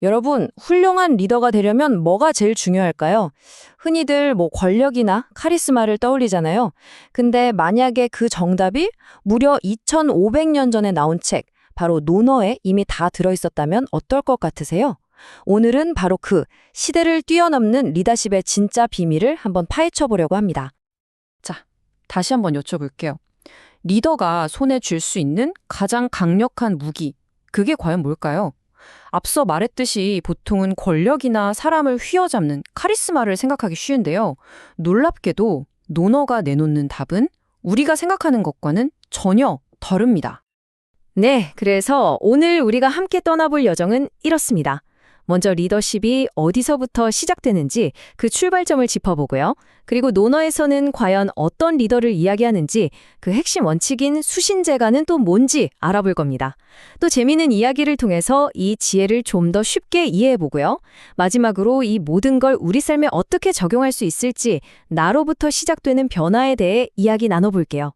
여러분, 훌륭한 리더가 되려면 뭐가 제일 중요할까요? 흔히들 뭐 권력이나 카리스마를 떠올리잖아요. 근데 만약에 그 정답이 무려 2500년 전에 나온 책, 바로 논어에 이미 다 들어있었다면 어떨 것 같으세요? 오늘은 바로 그 시대를 뛰어넘는 리더십의 진짜 비밀을 한번 파헤쳐 보려고 합니다. 다시 한번 여쭤볼게요. 리더가 손에 쥘 수 있는 가장 강력한 무기, 그게 과연 뭘까요? 앞서 말했듯이 보통은 권력이나 사람을 휘어잡는 카리스마를 생각하기 쉬운데요. 놀랍게도 논어가 내놓는 답은 우리가 생각하는 것과는 전혀 다릅니다. 네, 그래서 오늘 우리가 함께 떠나볼 여정은 이렇습니다. 먼저 리더십이 어디서부터 시작되는지 그 출발점을 짚어보고요. 그리고 논어에서는 과연 어떤 리더를 이야기하는지 그 핵심 원칙인 수신제가는 또 뭔지 알아볼 겁니다. 또 재미있는 이야기를 통해서 이 지혜를 좀 더 쉽게 이해해보고요. 마지막으로 이 모든 걸 우리 삶에 어떻게 적용할 수 있을지 나로부터 시작되는 변화에 대해 이야기 나눠볼게요.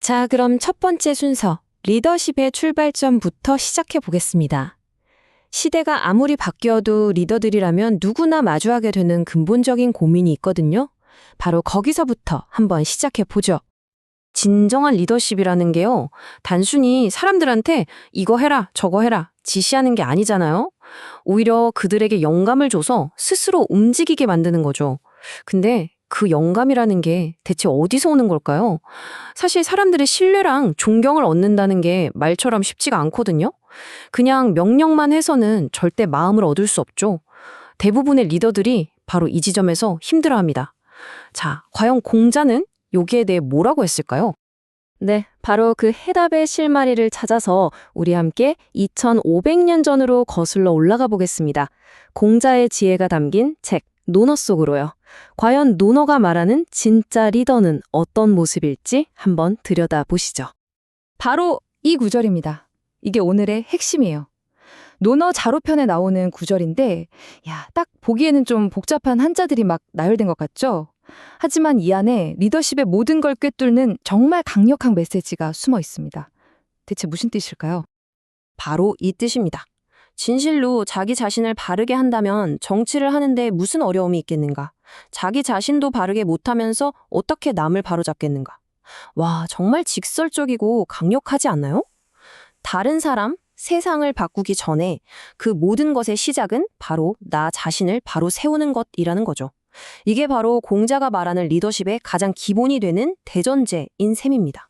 자, 그럼 첫 번째 순서, 리더십의 출발점부터 시작해 보겠습니다. 시대가 아무리 바뀌어도 리더들이라면 누구나 마주하게 되는 근본적인 고민이 있거든요. 바로 거기서부터 한번 시작해 보죠. 진정한 리더십이라는 게요, 단순히 사람들한테 이거 해라, 저거 해라, 지시하는 게 아니잖아요. 오히려 그들에게 영감을 줘서 스스로 움직이게 만드는 거죠. 근데 그 영감이라는 게 대체 어디서 오는 걸까요? 사실 사람들의 신뢰랑 존경을 얻는다는 게 말처럼 쉽지가 않거든요. 그냥 명령만 해서는 절대 마음을 얻을 수 없죠. 대부분의 리더들이 바로 이 지점에서 힘들어 합니다. 자, 과연 공자는 여기에 대해 뭐라고 했을까요? 네, 바로 그 해답의 실마리를 찾아서 우리 함께 2500년 전으로 거슬러 올라가 보겠습니다. 공자의 지혜가 담긴 책 논어 속으로요. 과연 논어가 말하는 진짜 리더는 어떤 모습일지 한번 들여다 보시죠. 바로 이 구절입니다. 이게 오늘의 핵심이에요. 논어 자로편에 나오는 구절인데, 야, 딱 보기에는 좀 복잡한 한자들이 막 나열된 것 같죠? 하지만 이 안에 리더십의 모든 걸 꿰뚫는 정말 강력한 메시지가 숨어 있습니다. 대체 무슨 뜻일까요? 바로 이 뜻입니다. 진실로 자기 자신을 바르게 한다면 정치를 하는데 무슨 어려움이 있겠는가? 자기 자신도 바르게 못하면서 어떻게 남을 바로잡겠는가? 와, 정말 직설적이고 강력하지 않나요? 다른 사람, 세상을 바꾸기 전에 그 모든 것의 시작은 바로 나 자신을 바로 세우는 것이라는 거죠. 이게 바로 공자가 말하는 리더십의 가장 기본이 되는 대전제인 셈입니다.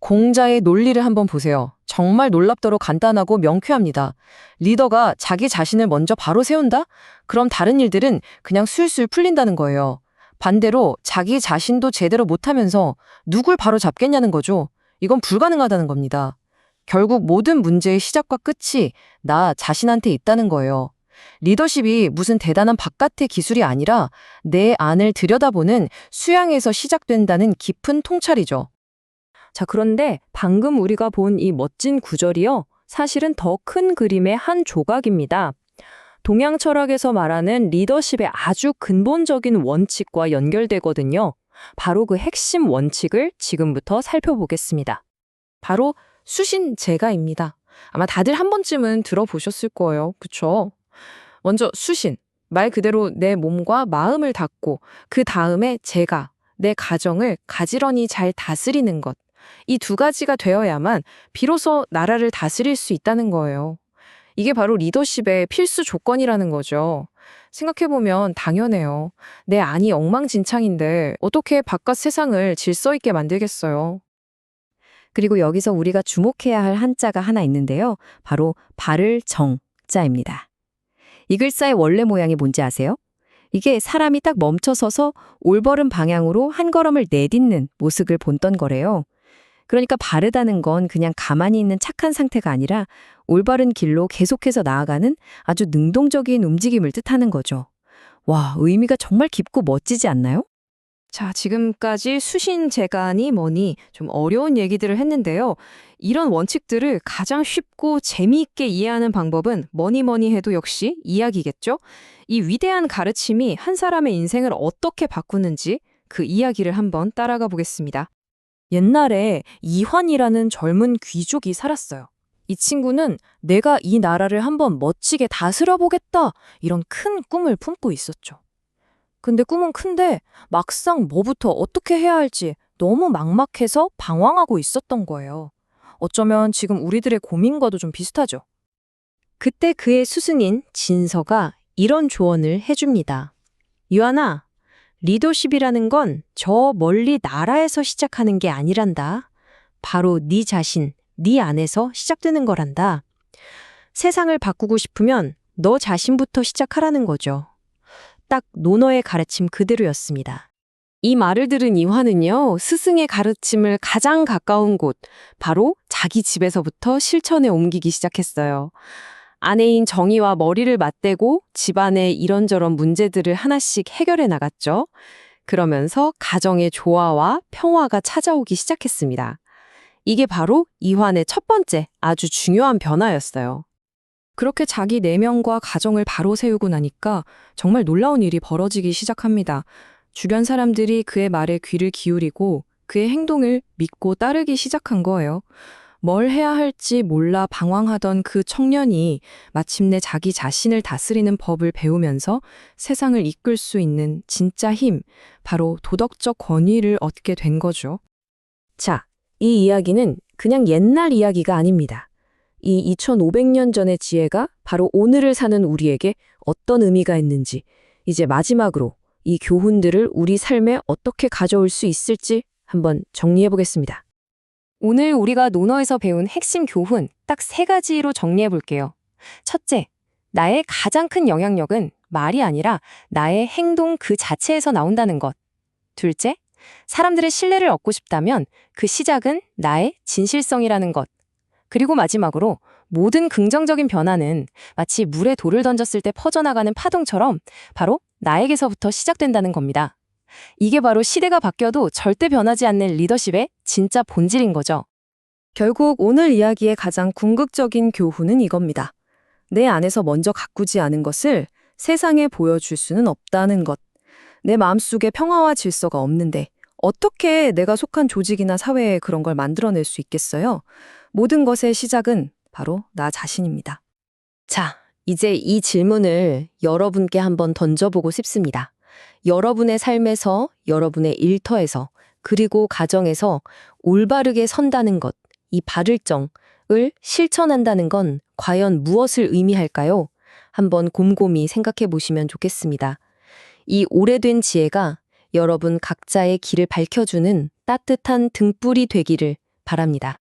공자의 논리를 한번 보세요. 정말 놀랍도록 간단하고 명쾌합니다. 리더가 자기 자신을 먼저 바로 세운다? 그럼 다른 일들은 그냥 술술 풀린다는 거예요. 반대로 자기 자신도 제대로 못하면서 누굴 바로 잡겠냐는 거죠. 이건 불가능하다는 겁니다. 결국 모든 문제의 시작과 끝이 나 자신한테 있다는 거예요. 리더십이 무슨 대단한 바깥의 기술이 아니라 내 안을 들여다보는 수양에서 시작된다는 깊은 통찰이죠. 자, 그런데 방금 우리가 본 이 멋진 구절이요. 사실은 더 큰 그림의 한 조각입니다. 동양 철학에서 말하는 리더십의 아주 근본적인 원칙과 연결되거든요. 바로 그 핵심 원칙을 지금부터 살펴보겠습니다. 바로 수신제가입니다. 아마 다들 한 번쯤은 들어보셨을 거예요. 그쵸? 먼저 수신. 말 그대로 내 몸과 마음을 닫고 그 다음에 제가, 내 가정을 가지런히 잘 다스리는 것. 이 두 가지가 되어야만 비로소 나라를 다스릴 수 있다는 거예요. 이게 바로 리더십의 필수 조건이라는 거죠. 생각해보면 당연해요. 내 안이 엉망진창인데 어떻게 바깥 세상을 질서 있게 만들겠어요. 그리고 여기서 우리가 주목해야 할 한자가 하나 있는데요. 바로 발을 정자입니다. 이 글자의 원래 모양이 뭔지 아세요? 이게 사람이 딱 멈춰서서 올바른 방향으로 한 걸음을 내딛는 모습을 본던 거래요. 그러니까 바르다는 건 그냥 가만히 있는 착한 상태가 아니라 올바른 길로 계속해서 나아가는 아주 능동적인 움직임을 뜻하는 거죠. 와, 의미가 정말 깊고 멋지지 않나요? 자, 지금까지 수신 재간이 뭐니 좀 어려운 얘기들을 했는데요. 이런 원칙들을 가장 쉽고 재미있게 이해하는 방법은 뭐니 뭐니 해도 역시 이야기겠죠? 이 위대한 가르침이 한 사람의 인생을 어떻게 바꾸는지 그 이야기를 한번 따라가 보겠습니다. 옛날에 이환이라는 젊은 귀족이 살았어요. 이 친구는 내가 이 나라를 한번 멋지게 다스려 보겠다. 이런 큰 꿈을 품고 있었죠. 근데 꿈은 큰데 막상 뭐부터 어떻게 해야 할지 너무 막막해서 방황하고 있었던 거예요. 어쩌면 지금 우리들의 고민과도 좀 비슷하죠. 그때 그의 스승인 진서가 이런 조언을 해줍니다. 유한아, 리더십이라는 건 저 멀리 나라에서 시작하는 게 아니란다. 바로 네 자신, 네 안에서 시작되는 거란다. 세상을 바꾸고 싶으면 너 자신부터 시작하라는 거죠. 딱 노너의 가르침 그대로였습니다. 이 말을 들은 이화는요, 스승의 가르침을 가장 가까운 곳, 바로 자기 집에서부터 실천에 옮기기 시작했어요. 아내인 정희와 머리를 맞대고 집안의 이런저런 문제들을 하나씩 해결해 나갔죠. 그러면서 가정의 조화와 평화가 찾아오기 시작했습니다. 이게 바로 이환의 첫 번째 아주 중요한 변화였어요. 그렇게 자기 내면과 가정을 바로 세우고 나니까 정말 놀라운 일이 벌어지기 시작합니다. 주변 사람들이 그의 말에 귀를 기울이고 그의 행동을 믿고 따르기 시작한 거예요. 뭘 해야 할지 몰라 방황하던 그 청년이 마침내 자기 자신을 다스리는 법을 배우면서 세상을 이끌 수 있는 진짜 힘, 바로 도덕적 권위를 얻게 된 거죠. 자, 이 이야기는 그냥 옛날 이야기가 아닙니다. 이 2500년 전의 지혜가 바로 오늘을 사는 우리에게 어떤 의미가 있는지, 이제 마지막으로 이 교훈들을 우리 삶에 어떻게 가져올 수 있을지 한번 정리해 보겠습니다. 오늘 우리가 논어에서 배운 핵심 교훈 딱 세 가지로 정리해 볼게요. 첫째, 나의 가장 큰 영향력은 말이 아니라 나의 행동 그 자체에서 나온다는 것. 둘째, 사람들의 신뢰를 얻고 싶다면 그 시작은 나의 진실성이라는 것. 그리고 마지막으로 모든 긍정적인 변화는 마치 물에 돌을 던졌을 때 퍼져나가는 파동처럼 바로 나에게서부터 시작된다는 겁니다. 이게 바로 시대가 바뀌어도 절대 변하지 않는 리더십의 진짜 본질인 거죠. 결국 오늘 이야기의 가장 궁극적인 교훈은 이겁니다. 내 안에서 먼저 가꾸지 않은 것을 세상에 보여줄 수는 없다는 것. 내 마음속에 평화와 질서가 없는데 어떻게 내가 속한 조직이나 사회에 그런 걸 만들어낼 수 있겠어요? 모든 것의 시작은 바로 나 자신입니다. 자, 이제 이 질문을 여러분께 한번 던져보고 싶습니다. 여러분의 삶에서, 여러분의 일터에서, 그리고 가정에서 올바르게 선다는 것, 이 바를정을 실천한다는 건 과연 무엇을 의미할까요? 한번 곰곰이 생각해 보시면 좋겠습니다. 이 오래된 지혜가 여러분 각자의 길을 밝혀주는 따뜻한 등불이 되기를 바랍니다.